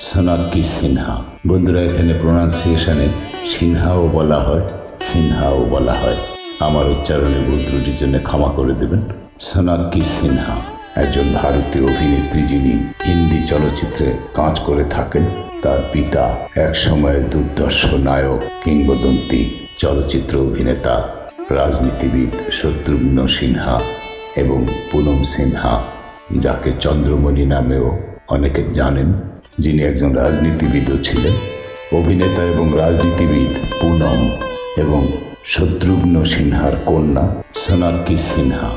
সোনাক্ষী সিনহা? বন্ধুরা, এখানে প্রোনাউন্সিয়েশনে সিনহাও বলা হয়, সিনহাও বলা হয়। আমার উচ্চারণে ভুল ত্রুটির জন্য ক্ষমা করে দেবেন। সোনাক্ষী সিনহা? একজন ভারতীয় অভিনেত্রী যিনি হিন্দি চলচ্চিত্রে কাজ করে থাকেন, তার পিতা এক সময় দুর্দর্শ নায়ক, কিংবদন্তি চলচ্চিত্র অভিনেতা, রাজনীতিবিদ শত্রুঘ্ন সিনহা এবং পুনম সিনহা, যাকে চন্দ্রমণি নামেও অনেকে জানেন। যিনি একজন রাজনীতিবিদও ছিলেন অভিনেতা এবং রাজনীতিবিদ পুনম এবং শত্রুঘ্ন সিনহার কন্যা সোনাক্ষী সিনহা।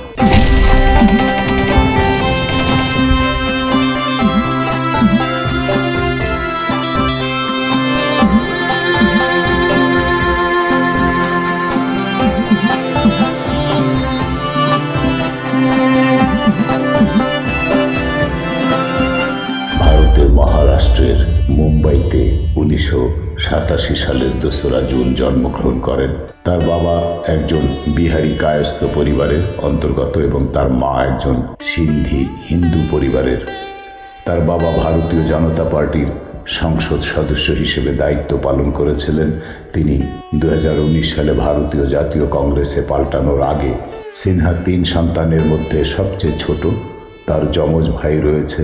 সাতাশি সালের দোসরা জুন জন্মগ্রহণ করেন। তার বাবা একজন বিহারি কায়স্থ পরিবারের অন্তর্গত এবং তার মা একজন সিন্ধি হিন্দু পরিবারের। তার বাবা ভারতীয় জনতা পার্টির সংসদ সদস্য হিসেবে দায়িত্ব পালন করেছিলেন। তিনি দু হাজার উনিশ সালে ভারতীয় জাতীয় কংগ্রেসে পাল্টানোর আগে সিনহা তিন সন্তানের মধ্যে সবচেয়ে ছোট, তার যমজ ভাই রয়েছে।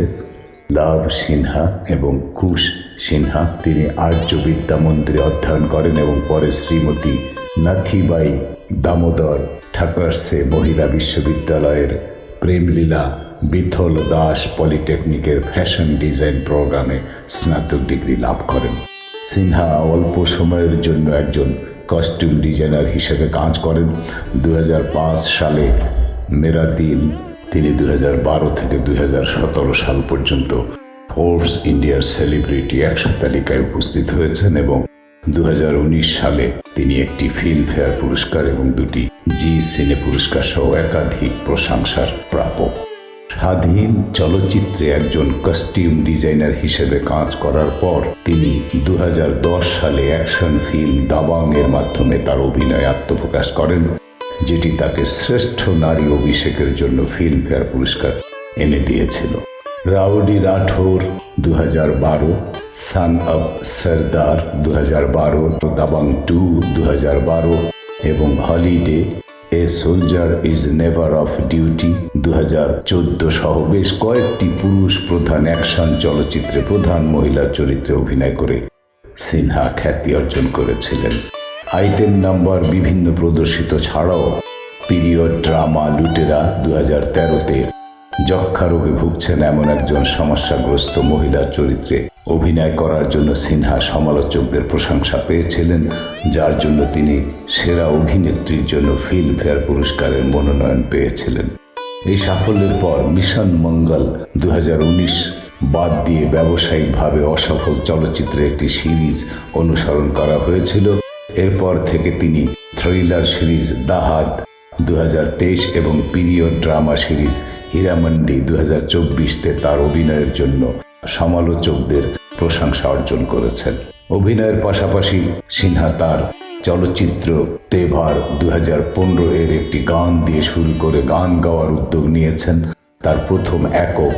লাভ সিনহা এবং কুশ সিনহা, তিনি আর্য বিদ্যা মন্দিরে অধ্যয়ন করেন এবং পরে শ্রীমতী নাথিবাই দামোদর ঠাকুরসে মহিলা বিশ্ববিদ্যালয়ের প্রেমলীলা বিথল দাস পলিটেকনিকের ফ্যাশন ডিজাইন প্রোগ্রামে স্নাতক ডিগ্রি লাভ করেন। সিনহা অল্প সময়ের জন্য একজন কস্টিউম ডিজাইনার হিসেবে কাজ করেন। দু হাজার পাঁচ সালে মেরা দিন তিনি দু হাজার বারো থেকে দুই হাজার সতেরো সাল পর্যন্ত ফোর্বস ইন্ডিয়ার সেলিব্রিটি একশো তালিকায় উপস্থিত হয়েছেন এবং দু হাজার উনিশ সালে তিনি একটি ফিল্মফেয়ার পুরস্কার এবং দুটি জি সিনে পুরস্কার সহ একাধিক প্রশংসার প্রাপক। স্বাধীন চলচ্চিত্রে একজন কস্টিউম ডিজাইনার হিসেবে কাজ করার পর তিনি দু হাজার দশ সালে অ্যাকশন ফিল্ম দাবাং এর মাধ্যমে তার অভিনয়ে আত্মপ্রকাশ করেন। যেটি তাকে শ্রেষ্ঠ নারী অভিষেকের জন্য ফিল্মফেয়ার পুরস্কার এনে দিয়েছিল। রাউডি রাঠোর দু হাজার বারো, সান অব সরদার দু হাজার বারো, দাবাং টু দু হাজার বারো এবং holiday, a soldier is never off duty দু হাজার চোদ্দ সহ বেশ কয়েকটি পুরুষ প্রধান অ্যাকশন চলচ্চিত্রে প্রধান মহিলার চরিত্রে অভিনয় করে সিনহা খ্যাতি অর্জন করেছিলেন। আইটেম নাম্বার বিভিন্ন প্রদর্শিত ছাড়াও পিরিয়ড ড্রামা লুটেরা দু হাজার তেরোতে যক্ষা রোগে ভুগছেন এমন একজন সমস্যাগ্রস্ত মহিলার চরিত্রে অভিনয় করার জন্য সিনহা সমালোচকদের প্রশংসা পেয়েছিলেন, যার জন্য তিনি সেরা অভিনেত্রীর জন্য ফিল্মফেয়ার পুরস্কারের মনোনয়ন পেয়েছিলেন। এই সাফল্যের পর মিশন মঙ্গল দু হাজার উনিশ বাদ দিয়ে ব্যবসায়িকভাবে অসফল চলচ্চিত্রের একটি সিরিজ অনুসরণ করা হয়েছিল। এরপর থেকে তিনি থ্রিলার সিরিজ দাহাদ দু এবং পিরিয়ড ড্রামা সিরিজ হীরামন্ডি দু হাজার চব্বিশতে তার অভিনয়ের জন্য সমালোচকদের প্রশংসা অর্জন করেছেন। অভিনয়ের পাশাপাশি সিনহা তার চলচ্চিত্র তেভার দু হাজার পনেরো এর একটি গান দিয়ে শুরু করে গান গাওয়ার উদ্যোগ নিয়েছেন। তার প্রথম একক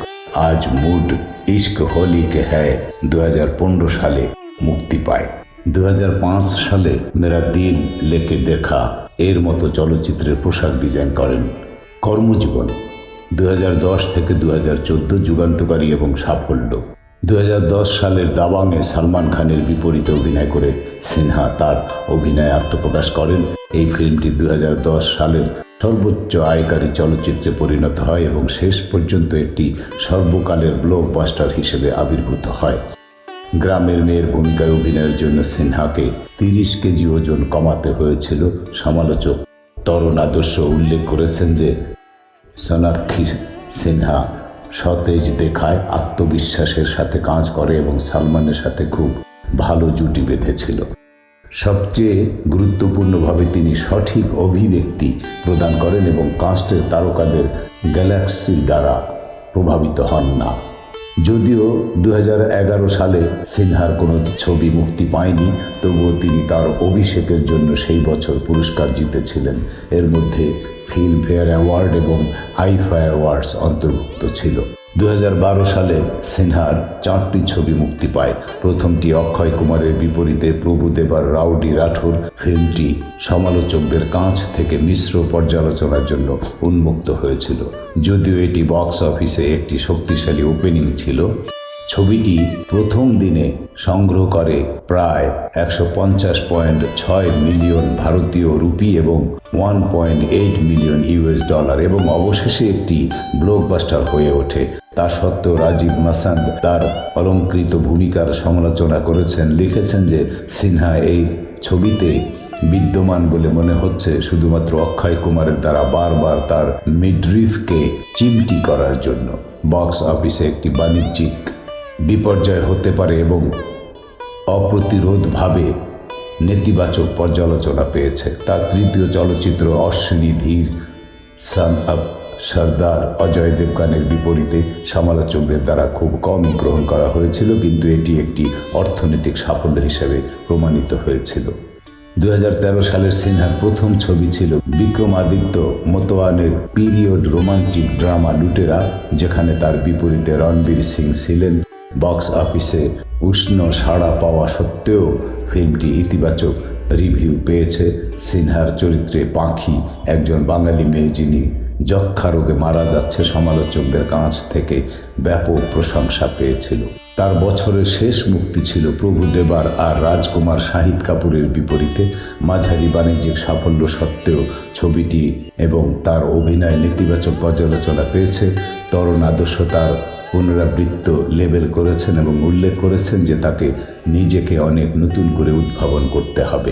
আজ মুড ইস্ক হোলি হ্যায় দু হাজার পনেরো সালে মুক্তি পায়। দু হাজার পাঁচ সালে মেরা দিল লেকে দেখা। এর মতো চলচ্চিত্রের পোশাক ডিজাইন করেন কর্মজীবন। দু হাজার দশ থেকে দু হাজার চোদ্দ যুগান্তকারী এবং সাফল্য। দু হাজার দশ সালের দাবাংয়ে সালমান খানের বিপরীতে অভিনয় করে সিনহা তার অভিনয়ে আত্মপ্রকাশ করেন। এই ফিল্মটি দু হাজার দশ সালের সর্বোচ্চ আয়কারী চলচ্চিত্রে পরিণত হয় এবং শেষ পর্যন্ত একটি সর্বকালের ব্লকবাস্টার হিসেবে আবির্ভূত হয়। গ্রামের মেয়ের ভূমিকায় অভিনয়ের জন্য সিনহাকে তিরিশ কেজি ওজন কমাতে হয়েছিল সমালোচক। তরুণ আদর্শ উল্লেখ করেছেন যে, সোনাক্ষী সিনহা সতেজ দেখায়, আত্মবিশ্বাসের সাথে কাজ করে এবং সালমানের সাথে খুব ভালো জুটি বেঁধেছিল। সবচেয়ে গুরুত্বপূর্ণভাবে তিনি সঠিক অভিব্যক্তি প্রদান করেন এবং কাস্টের তারকাদের গ্যালাক্সি দ্বারা প্রভাবিত হন না। যদিও দু হাজার এগারো সালে সিনহার কোনো ছবি মুক্তি পায়নি, তবুও তিনি তার অভিষেকের জন্য সেই বছর পুরস্কার জিতেছিলেন। এর মধ্যে ফিল্মফেয়ার অ্যাওয়ার্ড এবং আইফা অ্যাওয়ার্ডস অন্তর্ভুক্ত ছিল। দু হাজার বারো সালে সিনহার চারটি ছবি মুক্তি পায়। প্রথমটি অক্ষয় কুমারের বিপরীতে প্রভু দেবার রাউডি রাঠোর ফিল্মটি সমালোচকদের কাছ থেকে মিশ্র পর্যালোচনার জন্য উন্মুক্ত হয়েছিল। যদিও এটি বক্স অফিসে একটি শক্তিশালী ওপেনিং ছিল ছবিটি প্রথম দিনে সংগ্রহ করে প্রায় একশো পঞ্চাশ পয়েন্ট ছয় মিলিয়ন ভারতীয় রুপি এবং one point eight million US dollar এবং অবশেষে একটি ব্লকবাস্টার হয়ে ওঠে। তা সত্ত্বেও রাজীব মাসান্দ তার অলঙ্কৃত ভূমিকার সমালোচনা করেছেন। লিখেছেন যে, সিনহা, এই ছবিতে বিদ্যমান বলে মনে হচ্ছে শুধুমাত্র অক্ষয় কুমারের দ্বারা বারবার তার মিডরিফকে চিমটি করার জন্য। বক্স অফিসে একটি বাণিজ্যিক বিপর্যয় হতে পারে এবং অপ্রতিরোধভাবে নেতিবাচক পর্যালোচনা পেয়েছে। তার তৃতীয় চলচ্চিত্র অশ্বিনী ধীর সান আপ সর্দার অজয় দেবগানের বিপরীতে সমালোচকদের দ্বারা খুব কমই গ্রহণ করা হয়েছিল, কিন্তু এটি একটি অর্থনৈতিক সাফল্য হিসেবে প্রমাণিত হয়েছিল। দু হাজার তেরো সালের সিনহার প্রথম ছবি ছিল বিক্রমাদিত্য মোতোয়ানের পিরিয়ড রোমান্টিক ড্রামা লুটেরা, যেখানে তার বিপরীতে রণবীর সিং ছিলেন। বক্স অফিসে উষ্ণ সাড়া পাওয়া সত্ত্বেও ফিল্মটি ইতিবাচক রিভিউ পেয়েছে সিনহার চরিত্রে পাখি একজন বাঙালি মেয়ে যিনি যক্ষা রোগে মারা যাচ্ছে সমালোচকদের কাছ থেকে ব্যাপক প্রশংসা পেয়েছিল। তার বছরের শেষ মুক্তি ছিল প্রভু দেবার আর রাজকুমার শাহিদ কাপুরের বিপরীতে মাঝারি বাণিজ্যিক সাফল্য সত্ত্বেও ছবিটি এবং তার অভিনয় নেতিবাচক পর্যালোচনা পেয়েছে। তরুণ আদর্শ তার পুনরাবৃত্ত লেবেল করেছেন এবং উল্লেখ করেছেন যে তাকে নিজেকে অনেক নতুন করে উদ্ভাবন করতে হবে।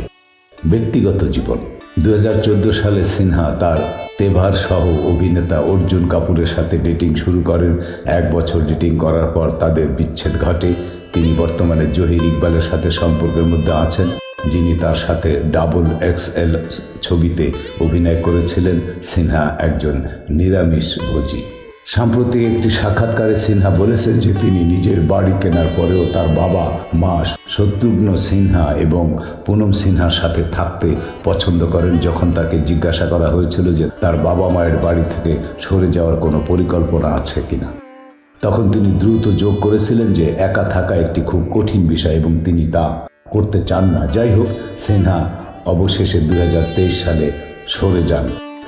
ব্যক্তিগত জীবন। দু হাজার চোদ্দ সালে সিনহা তার তেভার সহ অভিনেতা অর্জুন কাপুরের সাথে ডেটিং শুরু করেন। এক বছর ডেটিং করার পর তাদের বিচ্ছেদ ঘটে। তিনি বর্তমানে জহির ইকবালের সাথে সম্পর্কের মধ্যে আছেন, যিনি তার সাথে ডাবল এক্স এল ছবিতে অভিনয় করেছিলেন। সিনহা একজন নিরামিষ ভোজী সাম্প্রতিক একটি সাক্ষাৎকারে সিনহা বলেছেন যে তিনি নিজের বাড়ি কেনার পরেও তার বাবা, মা, শত্রুঘ্ন সিনহা এবং পুনম সিনহার সাথে থাকতে পছন্দ করেন যখন তাকে জিজ্ঞাসা করা হয়েছিল যে তার বাবা মায়ের বাড়ি থেকে সরে যাওয়ার কোনো পরিকল্পনা আছে কিনা। তখন তিনি দ্রুত যোগ করেছিলেন যে একা থাকা একটি খুব কঠিন বিষয় এবং তিনি তা করতে চান না। যাই হোক, সিনহা অবশেষে দুই হাজার তেইশ সালে সরে যান।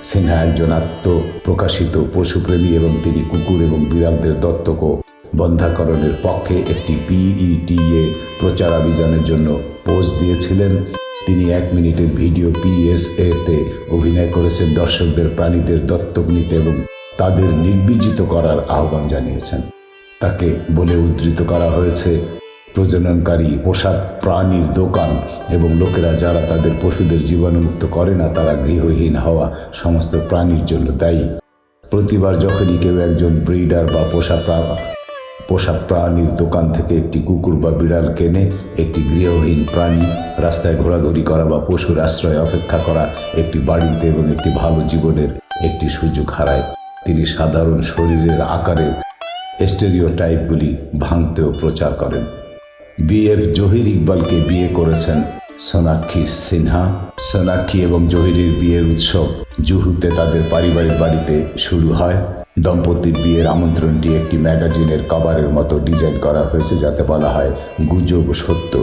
সিনহা একজন আত্মপ্রকাশিত পশুপ্রেমী এবং তিনি কুকুর এবং বিড়ালদের দত্তক বন্ধাকরণের পক্ষে একটি পিইটিএ প্রচারাভিযানের জন্য পোস্ট দিয়েছিলেন। তিনি এক মিনিটের ভিডিও পিএসএ তে অভিনয় করেছেন, দর্শকদের প্রাণীদের দত্তক নিতে এবং তাদের নির্বিজিত করার আহ্বান জানিয়েছেন। তাকে বলে উদ্ধৃত করা হয়েছে প্রজননকারী পোশাক প্রাণীর দোকান এবং লোকেরা যারা তাদের পশুদের জীবাণুমুক্ত করে না, তারা গৃহহীন হওয়া সমস্ত প্রাণীর জন্য দায়ী। প্রতিবার যখনই কেউ একজন ব্রিডার বা পোষা পোষা প্রাণীর দোকান থেকে একটি কুকুর বা বিড়াল কেনে, একটি গৃহহীন প্রাণী রাস্তায় ঘোরাঘুরি করা বা পশুর আশ্রয় অপেক্ষা করা একটি বাড়িতে এবং একটি ভালো জীবনের একটি সুযোগ হারায়। তিনি সাধারণ শরীরের আকারের স্টেরিও টাইপগুলি ভাঙতেও প্রচার করেন। বিএফ জহির ইকবালকে বিয়ে করেছেন সোনাক্ষী সিনহা। সোনাক্ষী এবং জহিরের বিয়ের উৎসব জুহুতে তাদের পারিবারিক বাড়িতে শুরু হয়। দম্পতির বিয়ের আমন্ত্রণটি একটি ম্যাগাজিনের কভারের মতো ডিজাইন করা হয়েছে যাতে বলা হয় গুজব সত্য।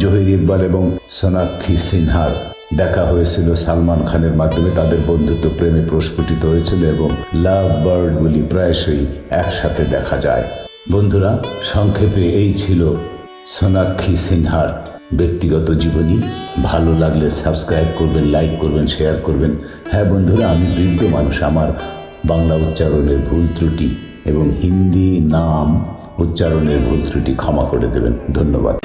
জহির ইকবাল এবং সোনাক্ষী সিনহার দেখা হয়েছিল সালমান খানের মাধ্যমে। তাদের বন্ধুত্ব প্রেমে প্রস্ফুটিত হয়েছিল এবং লাভ বার্ডগুলি প্রায়শই একসাথে দেখা যায়। বন্ধুরা, সংক্ষেপে এই ছিল সোনাক্ষী সিনহার ব্যক্তিগত জীবনী। ভালো লাগলে সাবস্ক্রাইব করবেন, লাইক করবেন, শেয়ার করবেন। হ্যাঁ বন্ধুরা, আমি বৃদ্ধ মানুষ। আমার বাংলা উচ্চারণের ভুল ত্রুটি এবং হিন্দি নাম উচ্চারণের ভুল ত্রুটি ক্ষমা করে দেবেন। ধন্যবাদ।